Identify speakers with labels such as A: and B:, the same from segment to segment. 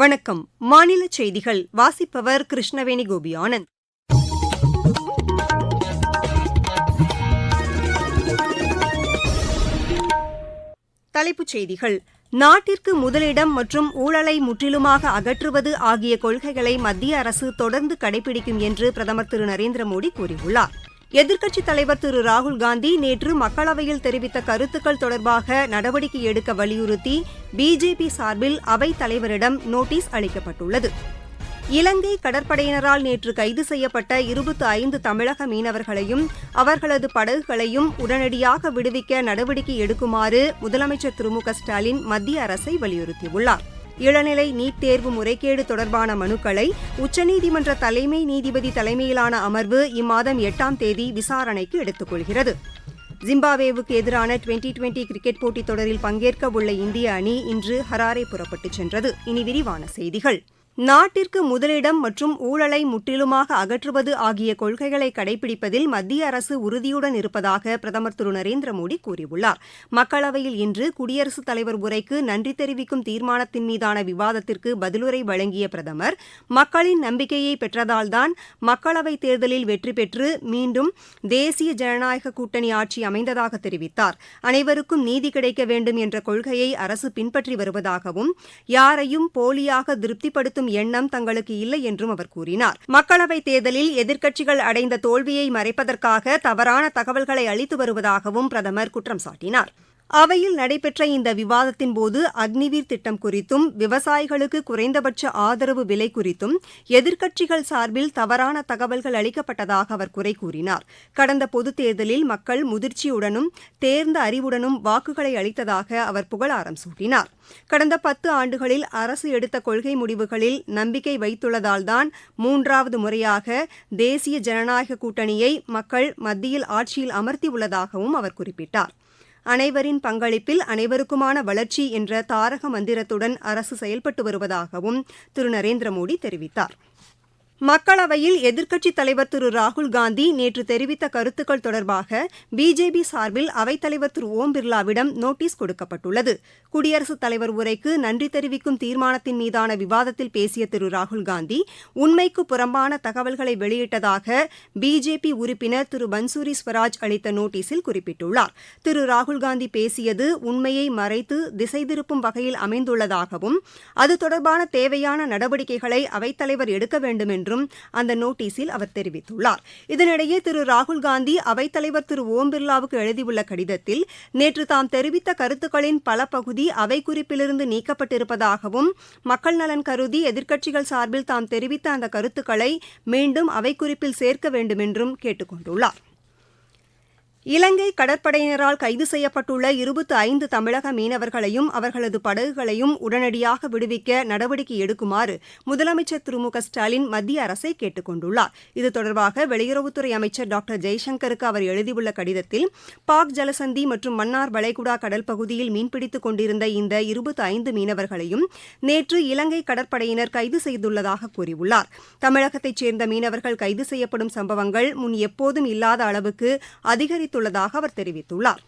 A: வணக்கம் மாநில செய்திகள் வாசிப்பவர் கிருஷ்ணவேணி கோபி ஆனந்த் தலைப்புச் செய்திகள் நாட்டிற்கு முதலிடம் மற்றும் ஊழலை முற்றிலுமாக அகற்றுவது ஆகிய கொள்கைகளை மத்திய அரசு தொடர்ந்து கடைபிடிக்கும் என்று பிரதமர் திரு நரேந்திர மோடி கூறியுள்ளாா் எதிர்க்கட்சித் தலைவர் திரு ராகுல்காந்தி நேற்று மக்களவையில் தெரிவித்த கருத்துக்கள் தொடர்பாக நடவடிக்கை எடுக்க வலியுறுத்தி பிஜேபி சார்பில் அவைத் தலைவரிடம் நோட்டீஸ் அளிக்கப்பட்டுள்ளது இலங்கை கடற்படையினரால் நேற்று கைது செய்யப்பட்ட இருபத்தி ஐந்து தமிழக மீனவர்களையும் அவர்களது படகுகளையும் உடனடியாக விடுவிக்க நடவடிக்கை எடுக்குமாறு முதலமைச்சர் திரு மு க ஸ்டாலின் மத்திய அரசை வலியுறுத்தியுள்ளாா் இளநிலை நீட் தேர்வு முறைகேடு தொடர்பான மனுக்களை உச்சநீதிமன்ற தலைமை நீதிபதி தலைமையிலான அமர்வு இம்மாதம் எட்டாம் தேதி விசாரணைக்கு எடுத்துக்கொள்கிறது ஜிம்பாவேவுக்கு எதிரான டுவெண்டி டுவெண்டி கிரிக்கெட் போட்டித் தொடரில் பங்கேற்க உள்ள இந்திய அணி இன்று ஹராரே புறப்பட்டுச் சென்றது இனி விரிவான செய்திகள் நாட்டிற்கு முதலிடம் மற்றும் ஊழலை முற்றிலுமாக அகற்றுவது ஆகிய கொள்கைகளை கடைபிடிப்பதில் மத்திய அரசு உறுதியுடன் இருப்பதாக பிரதமர் திரு நரேந்திர மோடி கூறியுள்ளார் மக்களவையில் இன்று குடியரசுத் தலைவர் உரைக்கு நன்றி தெரிவிக்கும் தீர்மானத்தின் மீதான விவாதத்திற்கு பதிலுரை வழங்கிய பிரதமர் மக்களின் நம்பிக்கையை பெற்றதால்தான் மக்களவைத் தேர்தலில் வெற்றி பெற்று மீண்டும் தேசிய ஜனநாயக கூட்டணி ஆட்சி அமைந்ததாக தெரிவித்தார் அனைவருக்கும் நீதி கிடைக்க வேண்டும் என்ற கொள்கையை அரசு பின்பற்றி வருவதாகவும் யாரையும் போலியாக திருப்திப்படுத்தும் எண்ணம் தங்களுக்கு இல்லை என்றும் அவர் கூறினார் மக்களவைத் தேர்தலில் எதிர்க்கட்சிகள் அடைந்த தோல்வியை மறைப்பதற்காக தவறான தகவல்களை அளித்து வருவதாகவும் பிரதமர் குற்றம் சாட்டினார் அவையில் நடைபெற்ற இந்த விவாதத்தின்போது அக்னிவீர் திட்டம் குறித்தும் விவசாயிகளுக்கு குறைந்தபட்ச ஆதரவு விலை குறித்தும் எதிர்க்கட்சிகள் சார்பில் தவறான தகவல்கள் அளிக்கப்பட்டதாக அவர் குறை கூறினார் கடந்த பொதுத் தேர்தலில் மக்கள் முதிர்ச்சியுடனும் தேர்ந்த அறிவுடனும் வாக்குகளை அளித்ததாக அவர் புகழாரம் சூட்டினார் கடந்த பத்து ஆண்டுகளில் அரசு எடுத்த கொள்கை முடிவுகளில் நம்பிக்கை வைத்துள்ளதால்தான் மூன்றாவது முறையாக தேசிய ஜனநாயக கூட்டணியை மக்கள் மத்தியில் ஆட்சியில் அமர்த்தியுள்ளதாகவும் அவர் குறிப்பிட்டார் அனைவரின் பங்களிப்பில் அனைவருக்குமான வளர்ச்சி என்ற தாரக மந்திரத்துடன் அரசு செயல்பட்டு வருவதாகவும் திரு நரேந்திர மோடி தெரிவித்தாா் மக்களவையில் எதிர்க்கட்சித் தலைவர் திரு ராகுல்காந்தி நேற்று தெரிவித்த கருத்துக்கள் தொடர்பாக பிஜேபி சார்பில் அவைத்தலைவர் திரு ஓம் பிர்லாவிடம் நோட்டீஸ் கொடுக்கப்பட்டுள்ளது குடியரசுத் தலைவர் உரைக்கு நன்றி தெரிவிக்கும் தீர்மானத்தின் மீதான விவாதத்தில் பேசிய திரு ராகுல்காந்தி உண்மைக்கு புறம்பான தகவல்களை வெளியிட்டதாக பிஜேபி உறுப்பினர் திரு பன்சூரி ஸ்வராஜ் அளித்த நோட்டீஸில் குறிப்பிட்டுள்ளார் திரு ராகுல்காந்தி பேசியது உண்மையை மறைத்து திசை திருப்பும் வகையில் அமைந்துள்ளதாகவும் அது தொடர்பான தேவையான நடவடிக்கைகளை அவைத்தலைவர் எடுக்க வேண்டும் என்று என்றும் அந்த நோட்டீஸில் அவர் தெரிவித்துள்ளார் இதனிடையே திரு ராகுல்காந்தி அவைத்தலைவர் திரு ஓம் பிர்லாவுக்கு எழுதியுள்ள கடிதத்தில் நேற்று தாம் தெரிவித்த கருத்துக்களின் பல பகுதி அவை குறிப்பிலிருந்து நீக்கப்பட்டிருப்பதாகவும் மக்கள் நலன் கருதி எதிர்க்கட்சிகள் சார்பில் தாம் தெரிவித்த அந்த கருத்துக்களை மீண்டும் அவை குறிப்பில் சேர்க்க வேண்டுமென்றும் கேட்டுக் கொண்டுள்ளார் இலங்கை கடற்படையினரால் கைது செய்யப்பட்டுள்ள இருபத்து ஐந்து தமிழக மீனவர்களையும் அவர்களது படகுகளையும் உடனடியாக விடுவிக்க நடவடிக்கை எடுக்குமாறு முதலமைச்சர் திரு மு க ஸ்டாலின் மத்திய அரசை கேட்டுக் கொண்டுள்ளார் இது தொடர்பாக வெளியுறவுத்துறை அமைச்சர் டாக்டர் ஜெய்சங்கருக்கு அவர் எழுதியுள்ள கடிதத்தில் பாக் ஜலசந்தி மற்றும் மன்னார் வளைகுடா கடல் பகுதியில் மீன்பிடித்துக் கொண்டிருந்த இந்த இருபத்து ஐந்து மீனவர்களையும் நேற்று இலங்கை கடற்படையினர் கைது செய்துள்ளதாக கூறியுள்ளார் தமிழகத்தைச் சேர்ந்த மீனவர்கள் கைது செய்யப்படும் சம்பவங்கள் முன் எப்போதும் இல்லாத அளவுக்கு அதிகரித்து அறிவித்துள்ளதாக அவர் தெரிவித்துள்ளார்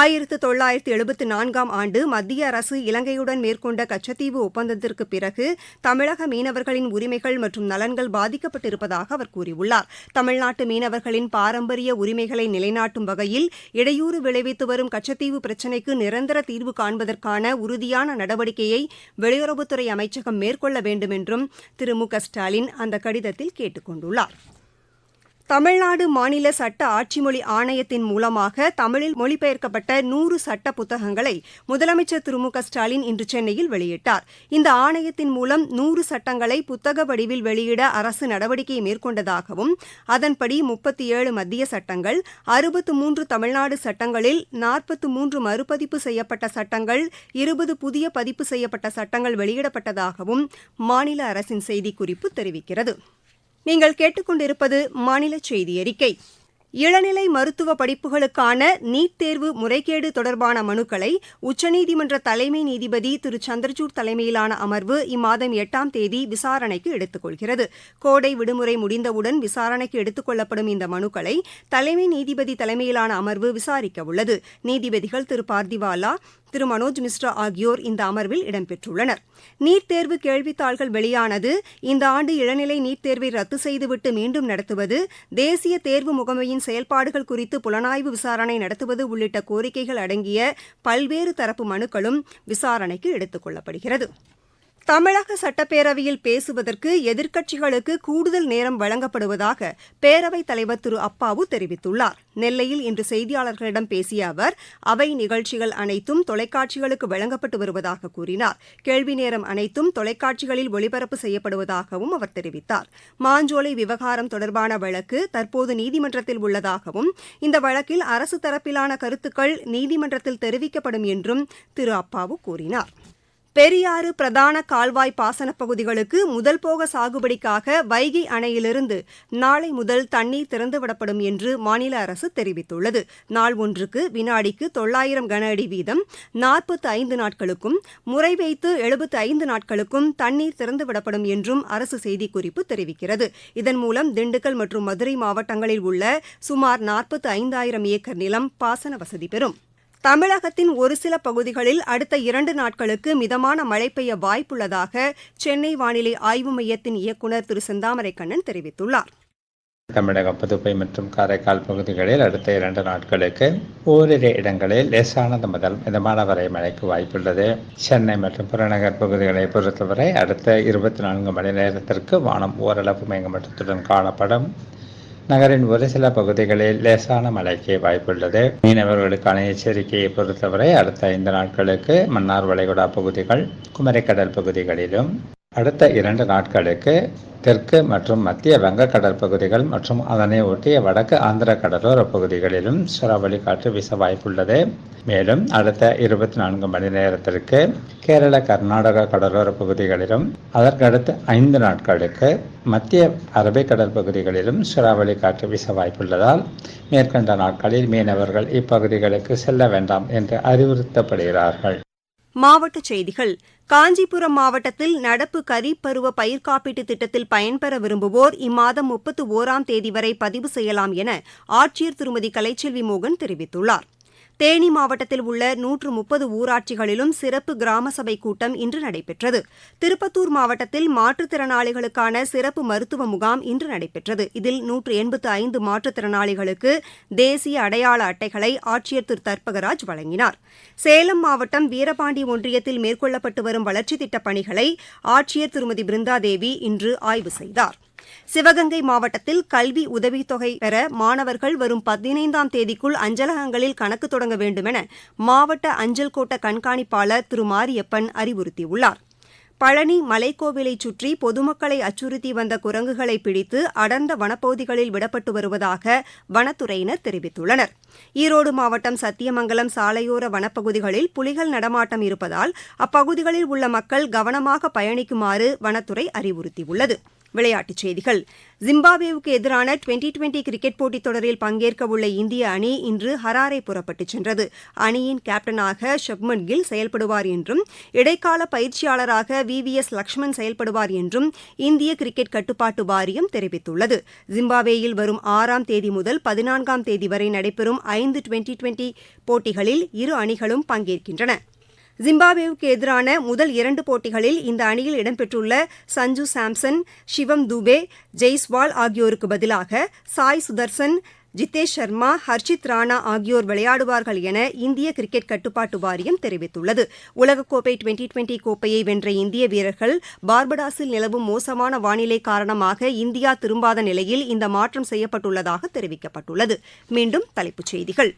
A: ஆயிரத்து தொள்ளாயிரத்து எழுபத்து நான்காம் ஆண்டு மத்திய அரசு இலங்கையுடன் மேற்கொண்ட கச்சத்தீவு ஒப்பந்தத்திற்கு பிறகு தமிழக மீனவர்களின் உரிமைகள் மற்றும் நலன்கள் பாதிக்கப்பட்டிருப்பதாக அவர் கூறியுள்ளார் தமிழ்நாட்டு மீனவர்களின் பாரம்பரிய உரிமைகளை நிலைநாட்டும் வகையில் இடையூறு விளைவித்து வரும் கச்சத்தீவு பிரச்சினைக்கு நிரந்தர தீர்வு காண்பதற்கான உறுதியான நடவடிக்கையை வெளியுறவுத்துறை அமைச்சகம் மேற்கொள்ள வேண்டும் என்றும் திரு மு க ஸ்டாலின் அந்த கடிதத்தில் கேட்டுக் கொண்டுள்ளாா் தமிழ்நாடு மாநில சட்ட ஆட்சிமொழி ஆணையத்தின் மூலமாக தமிழில் மொழிபெயர்க்கப்பட்ட நூறு சட்ட புத்தகங்களை முதலமைச்சர் திரு மு ஸ்டாலின் இன்று சென்னையில் வெளியிட்டார் இந்த ஆணையத்தின் மூலம் நூறு சட்டங்களை புத்தக வடிவில் வெளியிட அரசு நடவடிக்கை மேற்கொண்டதாகவும் அதன்படி முப்பத்தி ஏழு மத்திய சட்டங்கள் அறுபத்து மூன்று தமிழ்நாடு சட்டங்களில் நாற்பத்து மூன்று மறுபதிப்பு செய்யப்பட்ட சட்டங்கள் இருபது புதிய பதிப்பு செய்யப்பட்ட சட்டங்கள் வெளியிடப்பட்டதாகவும் மாநில அரசின் செய்திக்குறிப்பு தெரிவிக்கிறது நீங்கள் கேட்டுக்கொண்டிருப்பது மாநில செய்தி அறிக்கை இளநிலை மருத்துவ படிப்புகளுக்கான நீட் தேர்வு முறைகேடு தொடர்பான மனுக்களை உச்சநீதிமன்ற தலைமை நீதிபதி திரு சந்திரசூட் தலைமையிலான அமர்வு இம்மாதம் எட்டாம் தேதி விசாரணைக்கு எடுத்துக்கொள்கிறது கோடை விடுமுறை முடிந்தவுடன் விசாரணைக்கு எடுத்துக் கொள்ளப்படும் இந்த மனுக்களை தலைமை நீதிபதி தலைமையிலான அமர்வு விசாரிக்க உள்ளது நீதிபதிகள் திரு பார்திவாலா திரு மனோஜ் மிஸ்ரா ஆகியோர் இந்த அமர்வில் இடம்பெற்றுள்ளனா் நீட் தேர்வு கேள்வித்தாள்கள் வெளியானது இந்த ஆண்டு இளநிலை நீட் தேர்வை ரத்து செய்துவிட்டு மீண்டும் நடத்துவது தேசிய தேர்வு முகமையின் செயல்பாடுகள் குறித்து புலனாய்வு விசாரணை நடத்துவது உள்ளிட்ட கோரிக்கைகள் அடங்கிய பல்வேறு தரப்பு மனுக்களும் விசாரணைக்கு எடுத்துக் கொள்ளப்படுகிறது தமிழக சட்டப்பேரவையில் பேசுவதற்கு எதிர்க்கட்சிகளுக்கு கூடுதல் நேரம் வழங்கப்படுவதாக பேரவைத் தலைவர் திரு அப்பாவு தெரிவித்துள்ளார் நெல்லையில் இன்று செய்தியாளர்களிடம் பேசிய அவர் அவை நிகழ்ச்சிகள் அனைத்தும் தொலைக்காட்சிகளுக்கு வழங்கப்பட்டு வருவதாக கூறினார் கேள்வி நேரம் அனைத்தும் தொலைக்காட்சிகளில் ஒளிபரப்பு செய்யப்படுவதாகவும் அவர் தெரிவித்தார் மாஞ்சோலை விவகாரம் தொடர்பான வழக்கு தற்போது நீதிமன்றத்தில் உள்ளதாகவும் இந்த வழக்கில் அரசு தரப்பிலான கருத்துக்கள் நீதிமன்றத்தில் தெரிவிக்கப்படும் என்றும் திரு அப்பாவு கூறினாா் பெரியாறு பிரதான கால்வாய் பாசனப் பகுதிகளுக்கு முதல் போக சாகுபடிக்காக வைகை அணையிலிருந்து நாளை முதல் தண்ணீர் திறந்துவிடப்படும் என்று மாநில அரசு தெரிவித்துள்ளது நாள் ஒன்றுக்கு வினாடிக்கு தொள்ளாயிரம் கன அடி வீதம் நாற்பத்து ஐந்து நாட்களுக்கும் முறை வைத்து எழுபத்து ஐந்து நாட்களுக்கும் தண்ணீர் திறந்துவிடப்படும் என்றும் அரசு செய்திக்குறிப்பு தெரிவிக்கிறது இதன் மூலம் திண்டுக்கல் மற்றும் மதுரை மாவட்டங்களில் உள்ள சுமார் நாற்பத்து ஐந்தாயிரம் ஏக்கர் நிலம் பாசன வசதி பெறும் தமிழகத்தின் ஒரு சில பகுதிகளில் அடுத்த இரண்டு நாட்களுக்கு மிதமான மழை பெய்ய வாய்ப்புள்ளதாக சென்னை வானிலை ஆய்வு மையத்தின் இயக்குநர் திரு செந்தாமரைக்கண்ணன் தெரிவித்துள்ளார்
B: தமிழகம் புதுப்பை மற்றும் காரைக்கால் பகுதிகளில் அடுத்த இரண்டு நாட்களுக்கு ஓரிரு இடங்களில் லேசானது முதல் மிதமான வரை மழைக்கு வாய்ப்புள்ளது சென்னை மற்றும் புறநகர் பகுதிகளை பொறுத்தவரை அடுத்த இருபத்தி நான்கு மணி நேரத்திற்கு வானம் ஓரளவு மேகமட்டத்துடன் காணப்படும் நகரின் ஒரு சில பகுதிகளில் லேசான மழைக்கு வாய்ப்புள்ளது மீனவர்களுக்கான எச்சரிக்கையை பொறுத்தவரை அடுத்த ஐந்து நாட்களுக்கு மன்னார் வளைகுடா பகுதிகள் குமரிக்கடல் பகுதிகளிலும் அடுத்த இரண்டு நாட்களுக்கு தெற்கு மற்றும் மத்திய வங்கக்கடல் பகுதிகள் மற்றும் அதனை ஒட்டிய வடக்கு ஆந்திர கடலோர பகுதிகளிலும் சூறாவளி காற்று வீச வாய்ப்புள்ளது மேலும் அடுத்த இருபத்தி நான்கு மணி நேரத்திற்கு கேரள கர்நாடக கடலோர பகுதிகளிலும் அதற்கடுத்து ஐந்து நாட்களுக்கு மத்திய அரபிக்கடல் பகுதிகளிலும் சூறாவளி காற்று வீச வாய்ப்புள்ளதால் மேற்கண்ட நாட்களில் மீனவர்கள் இப்பகுதிகளுக்கு செல்ல வேண்டாம் என்று அறிவுறுத்தப்படுகிறார்கள்
A: மாவட்டச் செய்திகள் காஞ்சிபுரம் மாவட்டத்தில் நடப்பு கரீப் பருவ பயிர் காப்பீட்டுத் திட்டத்தில் பயன்பெற விரும்புவோர் இம்மாதம் முப்பத்து ஒராம் தேதி வரை பதிவு செய்யலாம் என ஆட்சியர் திருமதி கலைச்செல்வி மோகன் தெரிவித்துள்ளார் தேனி மாவட்டத்தில் உள்ள நூற்று முப்பது ஊராட்சிகளிலும் சிறப்பு கிராம சபை கூட்டம் இன்று நடைபெற்றது திருப்பத்தூர் மாவட்டத்தில் மாற்றுத்திறனாளிகளுக்கான சிறப்பு மருத்துவ முகாம் இன்று நடைபெற்றது இதில் நூற்று எண்பத்து ஐந்து மாற்றுத்திறனாளிகளுக்கு தேசிய அடையாள அட்டைகளை ஆட்சியர் திரு தர்பகராஜ் வழங்கினார் சேலம் மாவட்டம் வீரபாண்டி ஒன்றியத்தில் மேற்கொள்ளப்பட்டு வரும் வளர்ச்சித் திட்டப் பணிகளை ஆட்சியர் திருமதி பிருந்தாதேவி இன்று ஆய்வு செய்தாா் சிவகங்கை மாவட்டத்தில் கல்வி உதவித்தொகை பெற மாணவர்கள் வரும் பதினைந்தாம் தேதிக்குள் அஞ்சலகங்களில் கணக்கு தொடங்க வேண்டுமென மாவட்ட அஞ்சல் கோட்ட கண்காணிப்பாளர் திரு மாரியப்பன் அறிவுறுத்தியுள்ளார் பழனி மலைக்கோவிலை சுற்றி பொதுமக்களை அச்சுறுத்தி வந்த குரங்குகளை பிடித்து அடர்ந்த வனப்பகுதிகளில் விடப்பட்டு வருவதாக வனத்துறையினர் தெரிவித்துள்ளனர் ஈரோடு மாவட்டம் சத்தியமங்கலம் சாலையோர வனப்பகுதிகளில் புலிகள் நடமாட்டம் இருப்பதால் அப்பகுதிகளில் உள்ள மக்கள் கவனமாக பயணிக்குமாறு வனத்துறை அறிவுறுத்தியுள்ளது விளையாட்டுச் செய்திகள் ஜிம்பாப்வேவுக்கு எதிரான டுவெண்டி டுவெண்டி கிரிக்கெட் போட்டித் தொடரில் பங்கேற்க உள்ள இந்திய அணி இன்று ஹராரை புறப்பட்டுச் சென்றது அணியின் கேப்டனாக ஷப்மன் கில் செயல்படுவார் என்றும் இடைக்கால பயிற்சியாளராக வி வி எஸ் லக்ஷ்மண் செயல்படுவார் என்றும் இந்திய கிரிக்கெட் கட்டுப்பாட்டு வாரியம் தெரிவித்துள்ளது ஜிம்பாப்வேயில் வரும் ஆறாம் தேதி முதல் பதினான்காம் தேதி வரை நடைபெறும் ஐந்து டுவெண்டி டுவெண்டி போட்டிகளில் இரு அணிகளும் பங்கேற்கின்றன ஜிம்பாப்வேவுக்கு எதிரான முதல் இரண்டு போட்டிகளில் இந்த அணியில் இடம்பெற்றுள்ள சஞ்சு சாம்சன் சிவம் துபே ஜெய்ஸ்வால் ஆகியோருக்கு பதிலாக சாய் சுதர்சன் ஜிதேஷ் சர்மா ஹர்ஷித் ராணா ஆகியோர் விளையாடுவார்கள் என இந்திய கிரிக்கெட் கட்டுப்பாட்டு வாரியம் தெரிவித்துள்ளது உலகக்கோப்பை டுவெண்டி டுவெண்டி கோப்பையை வென்ற இந்திய வீரர்கள் பார்படாஸில் நிலவும் மோசமான வானிலை காரணமாக இந்தியா திரும்பாத நிலையில் இந்த மாற்றம் செய்யப்பட்டுள்ளதாக தெரிவிக்கப்பட்டுள்ளது மீண்டும் தலைப்புச் செய்திகள்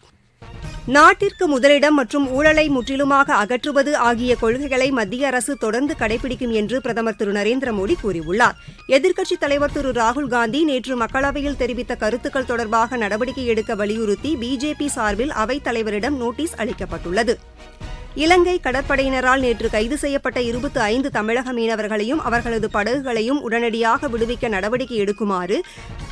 A: நாட்டிற்கு முதலிடம் மற்றும் ஊழலை முற்றிலுமாக அகற்றுவது ஆகிய கொள்கைகளை மத்திய அரசு தொடர்ந்து கடைபிடிக்கும் என்று பிரதமர் திரு நரேந்திர மோடி கூறியுள்ளார் எதிர்க்கட்சித் தலைவர் திரு ராகுல் காந்தி நேற்று மக்களவையில் தெரிவித்த கருத்துக்கள் தொடர்பாக நடவடிக்கை எடுக்க வலியுறுத்தி பிஜேபி சார்பில் அவைத் தலைவரிடம் நோட்டீஸ் அளிக்கப்பட்டுள்ளது இலங்கை கடற்படையினரால் நேற்று கைது செய்யப்பட்ட இருபத்தி ஐந்து தமிழக மீனவர்களையும் அவர்களது படகுகளையும் உடனடியாக விடுவிக்க நடவடிக்கை எடுக்குமாறு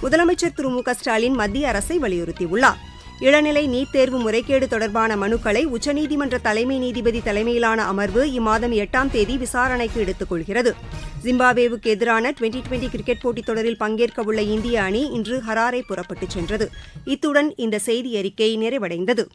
A: முதலமைச்சர் திரு மு க ஸ்டாலின் மத்திய அரசை வலியுறுத்தியுள்ளாா் இளநிலை நீட் தேர்வு முறைகேடு தொடர்பான மனுக்களை உச்சநீதிமன்ற தலைமை நீதிபதி தலைமையிலான அமர்வு இம்மாதம் எட்டாம் தேதி விசாரணைக்கு எடுத்துக் கொள்கிறது எதிரான டுவெண்டி டுவெண்டி கிரிக்கெட் போட்டித் தொடரில் பங்கேற்கவுள்ள இந்திய அணி இன்று ஹராரை புறப்பட்டுச் சென்றது இத்துடன் இந்த செய்தி அறிக்கை நிறைவடைந்தது